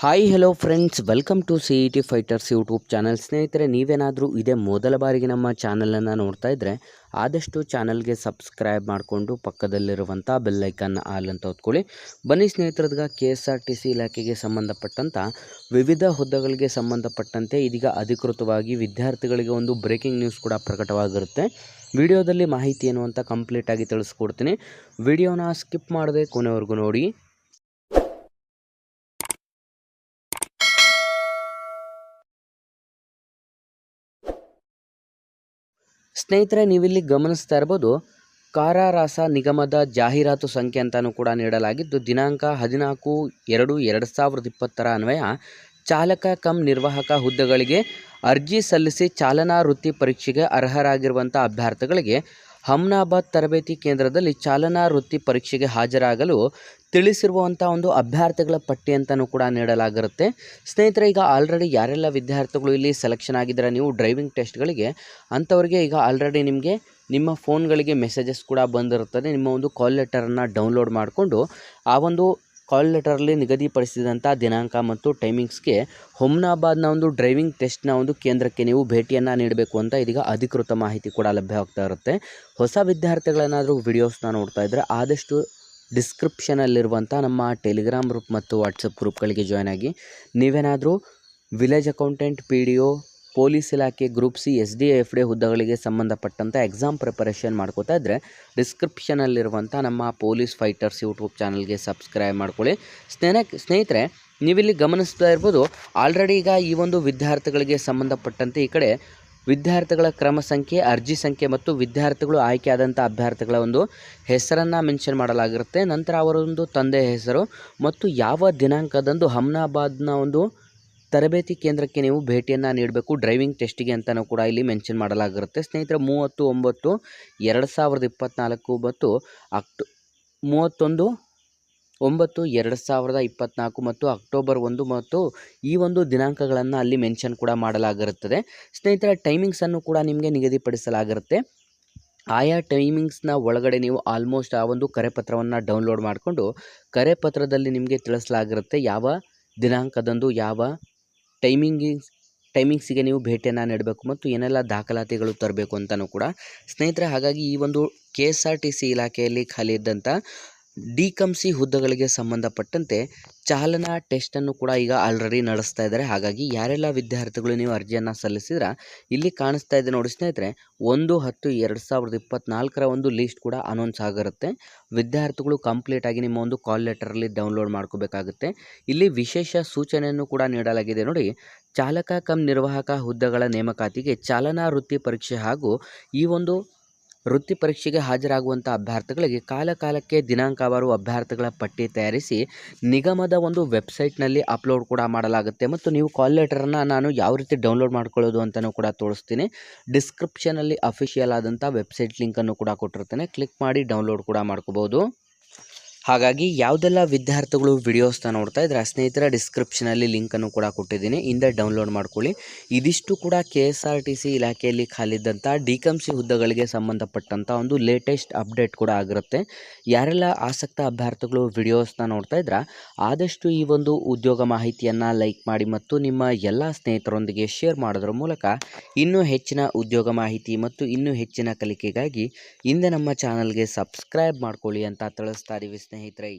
Hi hello friends welcome to C E T fighters YouTube channel ಸ್ನೇಹಿತರೆ, ನೀವೇನಾದರೂ ಇದೇ ಮೊದಲ ಬಾರಿಗೆ ನಮ್ಮ ಚಾನಲನ್ನು ನೋಡ್ತಾ ಇದ್ದರೆ ಆದಷ್ಟು ಚಾನಲ್ಗೆ ಸಬ್ಸ್ಕ್ರೈಬ್ ಮಾಡಿಕೊಂಡು ಪಕ್ಕದಲ್ಲಿರುವಂಥ ಬೆಲ್ಲೈಕನ್ನು ಆಲ್ ಅಂತ ಹೊತ್ಕೊಳ್ಳಿ. ಬನ್ನಿ ಸ್ನೇಹಿತರದ್ಗ K S R T C ಇಲಾಖೆಗೆ ಸಂಬಂಧಪಟ್ಟಂಥ ವಿವಿಧ ಹುದ್ದೆಗಳಿಗೆ ಸಂಬಂಧಪಟ್ಟಂತೆ ಇದೀಗ ಅಧಿಕೃತವಾಗಿ ವಿದ್ಯಾರ್ಥಿಗಳಿಗೆ ಒಂದು ಬ್ರೇಕಿಂಗ್ ನ್ಯೂಸ್ ಕೂಡ ಪ್ರಕಟವಾಗಿರುತ್ತೆ. ವಿಡಿಯೋದಲ್ಲಿ ಮಾಹಿತಿ ಏನು ಅಂತ ಕಂಪ್ಲೀಟಾಗಿ ತಿಳಿಸ್ಕೊಡ್ತೀನಿ. ವಿಡಿಯೋನ ಸ್ಕಿಪ್ ಮಾಡದೆ ಕೊನೆವರೆಗೂ ನೋಡಿ. ಸ್ನೇಹಿತರೆ, ನೀವಿಲ್ಲಿ ಗಮನಿಸ್ತಾ ಇರ್ಬೋದು, ಕಾರಾರಾಸ ನಿಗಮದ ಜಾಹೀರಾತು ಸಂಖ್ಯೆ ಅಂತಲೂ ಕೂಡ ನೀಡಲಾಗಿದ್ದು, ದಿನಾಂಕ ಹದಿನಾಲ್ಕು ಎರಡು ಎರಡು ಸಾವಿರದ ಇಪ್ಪತ್ತರ ಅನ್ವಯ, ಚಾಲಕ ಕಮ್ ನಿರ್ವಾಹಕ ಹುದ್ದೆಗಳಿಗೆ ಅರ್ಜಿ ಸಲ್ಲಿಸಿ ಚಾಲನಾ ವೃತ್ತಿ ಪರೀಕ್ಷೆಗೆ ಅರ್ಹರಾಗಿರುವಂಥ ಅಭ್ಯರ್ಥಿಗಳಿಗೆ ಹಮ್ನಾಬಾದ್ ತರಬೇತಿ ಕೇಂದ್ರದಲ್ಲಿ ಚಾಲನಾ ವೃತ್ತಿ ಪರೀಕ್ಷೆಗೆ ಹಾಜರಾಗಲು ತಿಳಿಸಿರುವಂಥ ಒಂದು ಅಭ್ಯರ್ಥಿಗಳ ಪಟ್ಟಿ ಅಂತಲೂ ಕೂಡ ನೀಡಲಾಗಿರುತ್ತೆ. ಸ್ನೇಹಿತರೆ, ಈಗ ಆಲ್ರೆಡಿ ಯಾರೆಲ್ಲ ವಿದ್ಯಾರ್ಥಿಗಳು ಇಲ್ಲಿ ಸೆಲೆಕ್ಷನ್ ಆಗಿದ್ದರೆ, ನೀವು ಡ್ರೈವಿಂಗ್ ಟೆಸ್ಟ್ಗಳಿಗೆ ಅಂಥವ್ರಿಗೆ ಈಗ ಆಲ್ರೆಡಿ ನಿಮಗೆ, ನಿಮ್ಮ ಫೋನ್ಗಳಿಗೆ ಮೆಸೇಜಸ್ ಕೂಡ ಬಂದಿರುತ್ತದೆ. ನಿಮ್ಮ ಒಂದು ಕಾಲ್ ಲೆಟರನ್ನು ಡೌನ್ಲೋಡ್ ಮಾಡಿಕೊಂಡು ಆ ಒಂದು ಕಾಲ್ ಲೆಟರಲ್ಲಿ ನಿಗದಿಪಡಿಸಿದಂಥ ದಿನಾಂಕ ಮತ್ತು ಟೈಮಿಂಗ್ಸ್ಗೆ ಹುಮ್ನಾಬಾದ್ನ ಒಂದು ಡ್ರೈವಿಂಗ್ ಟೆಸ್ಟ್ನ ಒಂದು ಕೇಂದ್ರಕ್ಕೆ ನೀವು ಭೇಟಿಯನ್ನು ನೀಡಬೇಕು ಅಂತ ಇದೀಗ ಅಧಿಕೃತ ಮಾಹಿತಿ ಕೂಡ ಲಭ್ಯವಾಗ್ತಾ ಇರುತ್ತೆ. ಹೊಸ ವಿದ್ಯಾರ್ಥಿಗಳೇನಾದರೂ ವಿಡಿಯೋಸ್ನ ನೋಡ್ತಾ ಇದ್ದರೆ ಆದಷ್ಟು ಡಿಸ್ಕ್ರಿಪ್ಷನಲ್ಲಿರುವಂಥ ನಮ್ಮ ಟೆಲಿಗ್ರಾಮ್ ಗ್ರೂಪ್ ಮತ್ತು ವಾಟ್ಸಪ್ ಗ್ರೂಪ್ಗಳಿಗೆ ಜಾಯ್ನ್ ಆಗಿ ನೀವೇನಾದರೂ village accountant, P D O police ಇಲಾಖೆ group C, S D F D ಹುದ್ದೆಗಳಿಗೆ ಸಂಬಂಧಪಟ್ಟಂಥ ಎಕ್ಸಾಮ್ ಪ್ರಿಪರೇಷನ್ ಮಾಡ್ಕೋತಾ ಇದ್ದರೆ ಡಿಸ್ಕ್ರಿಪ್ಷನಲ್ಲಿರುವಂಥ ನಮ್ಮ ಪೊಲೀಸ್ ಫೈಟರ್ಸ್ ಯೂಟ್ಯೂಬ್ ಚಾನಲ್ಗೆ ಸಬ್ಸ್ಕ್ರೈಬ್ ಮಾಡ್ಕೊಳ್ಳಿ. ಸ್ನೇಹ ಸ್ನೇಹಿತರೆ, ನೀವಿಲ್ಲಿ ಗಮನಿಸ್ತಾ ಇರ್ಬೋದು, ಆಲ್ರೆಡಿ ಈಗ ಈ ಒಂದು ವಿದ್ಯಾರ್ಥಿಗಳಿಗೆ ಸಂಬಂಧಪಟ್ಟಂತೆ ಈ ಕಡೆ ವಿದ್ಯಾರ್ಥಿಗಳ ಕ್ರಮ ಸಂಖ್ಯೆ, ಅರ್ಜಿ ಸಂಖ್ಯೆ ಮತ್ತು ವಿದ್ಯಾರ್ಥಿಗಳು ಆಯ್ಕೆಯಾದಂಥ ಅಭ್ಯರ್ಥಿಗಳ ಒಂದು ಹೆಸರನ್ನು ಮೆನ್ಷನ್ ಮಾಡಲಾಗಿರುತ್ತೆ. ನಂತರ ಅವರೊಂದು ತಂದೆಯ ಹೆಸರು ಮತ್ತು ಯಾವ ದಿನಾಂಕದಂದು ಹಮ್ನಾಬಾದ್ನ ಒಂದು ತರಬೇತಿ ಕೇಂದ್ರಕ್ಕೆ ನೀವು ಭೇಟಿಯನ್ನು ನೀಡಬೇಕು. ಡ್ರೈವಿಂಗ್ ಟೆಸ್ಟಿಗೆ ಅಂತಲೂ ಕೂಡ ಇಲ್ಲಿ ಮೆನ್ಷನ್ ಮಾಡಲಾಗಿರುತ್ತೆ. ಸ್ನೇಹಿತರೆ, ಮೂವತ್ತು ಒಂಬತ್ತು, ಎರಡು ಸಾವಿರದ ಇಪ್ಪತ್ತ್ನಾಲ್ಕು ಮತ್ತು ಅಕ್ಟೋ, ಮೂವತ್ತೊಂದು, ಒಂಬತ್ತು, ಎರಡು ಸಾವಿರದ ಇಪ್ಪತ್ತ್ನಾಲ್ಕು ಮತ್ತು ಅಕ್ಟೋಬರ್ ಒಂದು ಮತ್ತು ಈ ಒಂದು ದಿನಾಂಕಗಳನ್ನು ಅಲ್ಲಿ ಮೆನ್ಷನ್ ಕೂಡ ಮಾಡಲಾಗಿರುತ್ತದೆ. ಸ್ನೇಹಿತರೆ ಟೈಮಿಂಗ್ಸನ್ನು ಕೂಡ ನಿಮಗೆ ನಿಗದಿಪಡಿಸಲಾಗಿರುತ್ತೆ. ಆಯಾ ಟೈಮಿಂಗ್ಸ್ನ ಒಳಗಡೆ ನೀವು ಆಲ್ಮೋಸ್ಟ್ ಆ ಒಂದು ಕರೆಪತ್ರವನ್ನು ಡೌನ್ಲೋಡ್ ಮಾಡಿಕೊಂಡು ಕರೆಪತ್ರದಲ್ಲಿ ನಿಮಗೆ ತಿಳಿಸಲಾಗಿರುತ್ತೆ ಯಾವ ದಿನಾಂಕದಂದು ಯಾವ ಟೈಮಿಂಗಿಂಗ್ಸ್ ಟೈಮಿಂಗ್ಸಿಗೆ ನೀವು ಭೇಟಿಯನ್ನು ನೀಡಬೇಕು ಮತ್ತು ಏನೆಲ್ಲ ದಾಖಲಾತಿಗಳು ತರಬೇಕು ಅಂತಲೂ ಕೂಡ ಸ್ನೇಹಿತರೆ, ಹಾಗಾಗಿ ಈ ಒಂದು K S R T C ಇಲಾಖೆಯಲ್ಲಿ ಖಾಲಿ ಇದ್ದಂಥ ಡಿ ಕಮ್ ಸಿ ಹುದ್ದೆಗಳಿಗೆ ಸಂಬಂಧಪಟ್ಟಂತೆ ಚಾಲನಾ ಟೆಸ್ಟನ್ನು ಕೂಡ ಈಗ ಆಲ್ರೆಡಿ ನಡೆಸ್ತಾ ಇದ್ದಾರೆ. ಹಾಗಾಗಿ ಯಾರೆಲ್ಲ ವಿದ್ಯಾರ್ಥಿಗಳು ನೀವು ಅರ್ಜಿಯನ್ನು ಸಲ್ಲಿಸಿದ್ರೆ, ಇಲ್ಲಿ ಕಾಣಿಸ್ತಾ ಇದೆ ನೋಡಿ ಸ್ನೇಹಿತರೆ, ಒಂದು ಹತ್ತು ಎರಡು ಸಾವಿರದ ಇಪ್ಪತ್ತ್ನಾಲ್ಕರ ಒಂದು ಲೀಸ್ಟ್ ಕೂಡ ಅನೌನ್ಸ್ ಆಗಿರುತ್ತೆ. ವಿದ್ಯಾರ್ಥಿಗಳು ಕಂಪ್ಲೀಟಾಗಿ ನಿಮ್ಮ ಒಂದು ಕಾಲ್ ಲೆಟರಲ್ಲಿ ಡೌನ್ಲೋಡ್ ಮಾಡ್ಕೋಬೇಕಾಗುತ್ತೆ. ಇಲ್ಲಿ ವಿಶೇಷ ಸೂಚನೆಯನ್ನು ಕೂಡ ನೀಡಲಾಗಿದೆ ನೋಡಿ. ಚಾಲಕ ಕಂ ನಿರ್ವಾಹಕ ಹುದ್ದೆಗಳ ನೇಮಕಾತಿಗೆ ಚಾಲನಾ ವೃತ್ತಿ ಪರೀಕ್ಷೆ ಹಾಗೂ ಈ ಒಂದು ವೃತ್ತಿ ಪರೀಕ್ಷೆಗೆ ಹಾಜರಾಗುವಂಥ ಅಭ್ಯರ್ಥಿಗಳಿಗೆ ಕಾಲ ಕಾಲಕ್ಕೆ ದಿನಾಂಕವಾರು ಅಭ್ಯರ್ಥಿಗಳ ಪಟ್ಟಿ ತಯಾರಿಸಿ ನಿಗಮದ ಒಂದು ವೆಬ್ಸೈಟ್ನಲ್ಲಿ ಅಪ್ಲೋಡ್ ಕೂಡ ಮಾಡಲಾಗುತ್ತೆ. ಮತ್ತು ನೀವು ಕಾಲ್ ಲೆಟರನ್ನು ನಾನು ಯಾವ ರೀತಿ ಡೌನ್ಲೋಡ್ ಮಾಡ್ಕೊಳ್ಳೋದು ಅಂತಲೂ ಕೂಡ ತೋರಿಸ್ತೀನಿ. ಡಿಸ್ಕ್ರಿಪ್ಷನಲ್ಲಿ ಅಫಿಷಿಯಲ್ ಆದಂಥ ವೆಬ್ಸೈಟ್ ಲಿಂಕನ್ನು ಕೂಡ ಕೊಟ್ಟಿರ್ತೇನೆ ಕ್ಲಿಕ್ ಮಾಡಿ ಡೌನ್ಲೋಡ್ ಕೂಡ ಮಾಡ್ಕೋಬೋದು. ಹಾಗಾಗಿ ಯಾವುದೆಲ್ಲ ವಿದ್ಯಾರ್ಥಿಗಳು ವಿಡಿಯೋಸ್ನ ನೋಡ್ತಾ ಇದ್ರೆ ಸ್ನೇಹಿತರ ಡಿಸ್ಕ್ರಿಪ್ಷನಲ್ಲಿ ಲಿಂಕನ್ನು ಕೂಡ ಕೊಟ್ಟಿದ್ದೀನಿ ಇಂದ ಡೌನ್ಲೋಡ್ ಮಾಡ್ಕೊಳ್ಳಿ. ಇದಿಷ್ಟು ಕೂಡ K S R T C ಇಲಾಖೆಯಲ್ಲಿ ಖಾಲಿದ್ದಂಥ ಡಿ ಕಮ್ ಹುದ್ದೆಗಳಿಗೆ ಸಂಬಂಧಪಟ್ಟಂಥ ಒಂದು ಲೇಟೆಸ್ಟ್ ಅಪ್ಡೇಟ್ ಕೂಡ ಆಗಿರುತ್ತೆ. ಯಾರೆಲ್ಲ ಆಸಕ್ತ ಅಭ್ಯರ್ಥಿಗಳು ವಿಡಿಯೋಸ್ನ ನೋಡ್ತಾ ಇದ್ರೆ, ಆದಷ್ಟು ಈ ಒಂದು ಉದ್ಯೋಗ ಮಾಹಿತಿಯನ್ನು ಲೈಕ್ ಮಾಡಿ ಮತ್ತು ನಿಮ್ಮ ಎಲ್ಲ ಸ್ನೇಹಿತರೊಂದಿಗೆ ಶೇರ್ ಮಾಡೋದ್ರ ಮೂಲಕ ಇನ್ನೂ ಹೆಚ್ಚಿನ ಉದ್ಯೋಗ ಮಾಹಿತಿ ಮತ್ತು ಇನ್ನೂ ಹೆಚ್ಚಿನ ಕಲಿಕೆಗಾಗಿ ಹಿಂದೆ ನಮ್ಮ ಚಾನಲ್ಗೆ ಸಬ್ಸ್ಕ್ರೈಬ್ ಮಾಡ್ಕೊಳ್ಳಿ ಅಂತ ತಿಳಿಸ್ತಾ ಇದ್ದೀವಿ ಸ್ನೇಹಿತರೆ